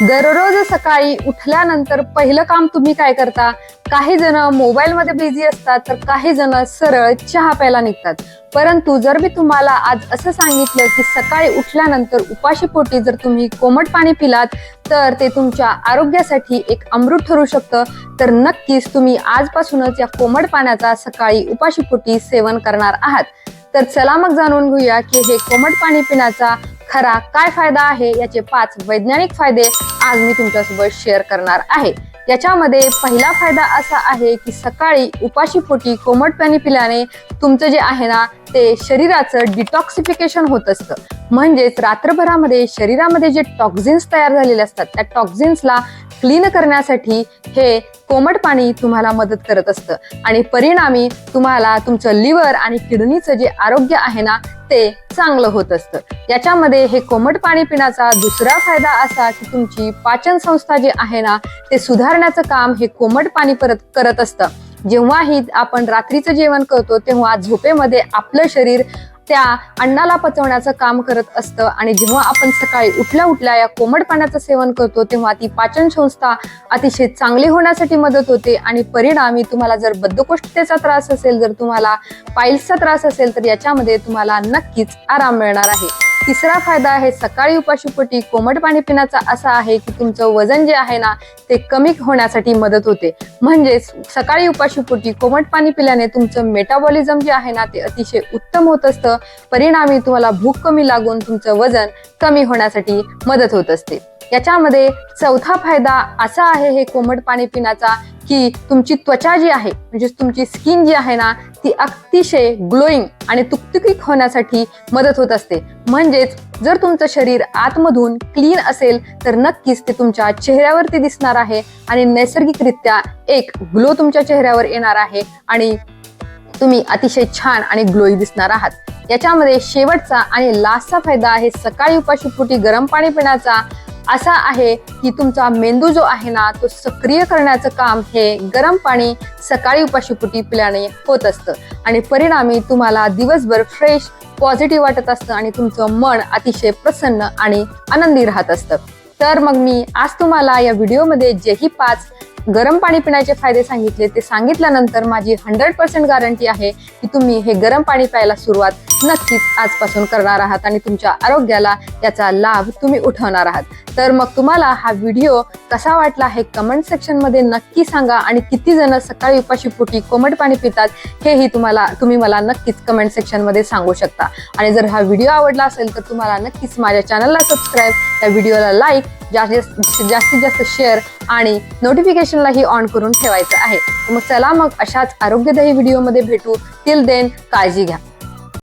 दररोज सकाळी उठल्यानंतर पहिलं काम तुम्ही काय करता? काही जण मोबाईलमध्ये बिझी असतात तर काही जण सरळ चहा प्यायला निघतात. परंतु जर मी तुम्हाला आज असं सांगितलं की सकाळी उठल्यानंतर उपाशीपोटी जर तुम्ही कोमट पाणी पिलात तर ते तुमच्या आरोग्यासाठी एक अमृत ठरू शकतं. तर नक्कीच तुम्ही आजपासूनच या कोमट पाण्याचा सकाळी उपाशीपोटी सेवन करणार आहात. तर चला मग जाणून घेऊया की हे कोमट पाणी पिण्याचा खरा काय फायदा आहे याचे पाच वैज्ञानिक फायदे आज मी तुमच्यासोबत शेअर करणार आहे. याच्यामध्ये पहिला फायदा असा आहे की सकाळी उपाशी पोटी कोमट पाणी पिल्याने तुमचं जे आहे ना ते शरीराचं डिटॉक्सिफिकेशन होत असतं. म्हणजेच रात्रभरामध्ये शरीरामध्ये जे टॉक्झिन्स तयार झालेले असतात त्या टॉक्झिन्सला क्लीन करण्यासाठी हे कोमट पाणी तुम्हाला मदत करत असतं. आणि परिणामी तुम्हाला तुमचं लिव्हर आणि किडनीचं जे आरोग्य आहे ना ते चांगलं होत असतं. याच्यामध्ये हे कोमट पाणी पिण्याचा दुसरा फायदा असा की तुमची पाचन संस्था जी आहे ना ते सुधारण्याचं काम हे कोमट पाणी परत करत असतं. जेव्हाही आपण रात्रीचं जेवण करतो तेव्हा झोपेमध्ये आपलं शरीर त्या अन्नाला पचवण्याचं काम करत असतं. आणि जेव्हा आपण सकाळी उठल्या उठल्या या कोमट पाण्याचं सेवन करतो तेव्हा ती पाचन संस्था अतिशय चांगली होण्यासाठी मदत होते. आणि परिणामी तुम्हाला जर बद्धकोष्ठतेचा त्रास असेल जर तुम्हाला पाईल्सचा त्रास असेल तर याच्यामध्ये तुम्हाला नक्कीच आराम मिळणार आहे. तिसरा फायदा आहे सकाळी उपाशीपोटी कोमट पाणी पिण्याचा असा आहे की तुमचं वजन जे आहे ना ते कमी होण्यासाठी मदत होते. म्हणजेच सकाळी उपाशीपोटी कोमट पाणी पिल्याने तुमचं मेटाबॉलिझम जे आहे ना ते अतिशय उत्तम होत असतं. परिणामी तुम्हाला भूक कमी लागून तुमचं वजन कमी होण्यासाठी मदत होत असते. याच्यामध्ये चौथा फायदा असा आहे हे कोमट पाणी पिण्याचा की तुमची त्वचा जी आहे म्हणजे तुमची स्किन जी आहे ना ती अतिशय ग्लोईंग आणि तुकतुकीक होण्यासाठी मदत होत असते. म्हणजेच जर तुमचं शरीर आतमधून क्लीन असेल तर नक्कीच ते तुमच्या चेहऱ्यावरती दिसणार आहे आणि नैसर्गिकरित्या एक ग्लो तुमच्या चेहऱ्यावर येणार आहे आणि तुम्ही अतिशय छान आणि ग्लोई दिसणार आहात. याच्यामध्ये शेवटचा आणि लास्टचा फायदा आहे सकाळी उपाशीपोटी गरम पाणी पिण्याचा. असा आहे की तुमचा मेंदू जो आहे ना तो सक्रिय करण्याचं काम हे गरम पाणी सकाळी उपाशीपोटी पिल्याने होत असतं. आणि परिणामी तुम्हाला दिवसभर फ्रेश पॉझिटिव्ह वाटत असतं आणि तुमचं मन अतिशय प्रसन्न आणि आनंदी राहत असतं. तर मग मी आज तुम्हाला या व्हिडिओमध्ये जेही पाच गरम पाणी पिण्याचे फायदे सांगितले. ते सांगितल्यानंतर माझी हंड्रेड पर्सेंट गॅरंटी आहे की तुम्ही हे गरम पाणी प्यायला सुरुवात नक्कीच आजपासून करणार आहात आणि तुमच्या आरोग्याला याचा लाभ तुम्ही उठवणार आहात. तर मग तुम्हाला हा व्हिडिओ कसा वाटला हे कमेंट सेक्शनमध्ये नक्की सांगा आणि किती जण सकाळी उपाशी पोटी कोमट पाणी पितात हेही तुम्हाला तुम्ही मला नक्कीच कमेंट सेक्शनमध्ये सांगू शकता. आणि जर हा व्हिडिओ आवडला असेल तर तुम्हाला नक्कीच माझ्या चॅनलला सबस्क्राईब या व्हिडिओला लाईक जास्तीत जास्तीत जास्त शेअर आणि नोटिफिकेशनलाही ऑन करून ठेवायचं आहे. मग चला मग अशाच आरोग्यदायी व्हिडिओमध्ये भेटू. टिल देन काळजी घ्या.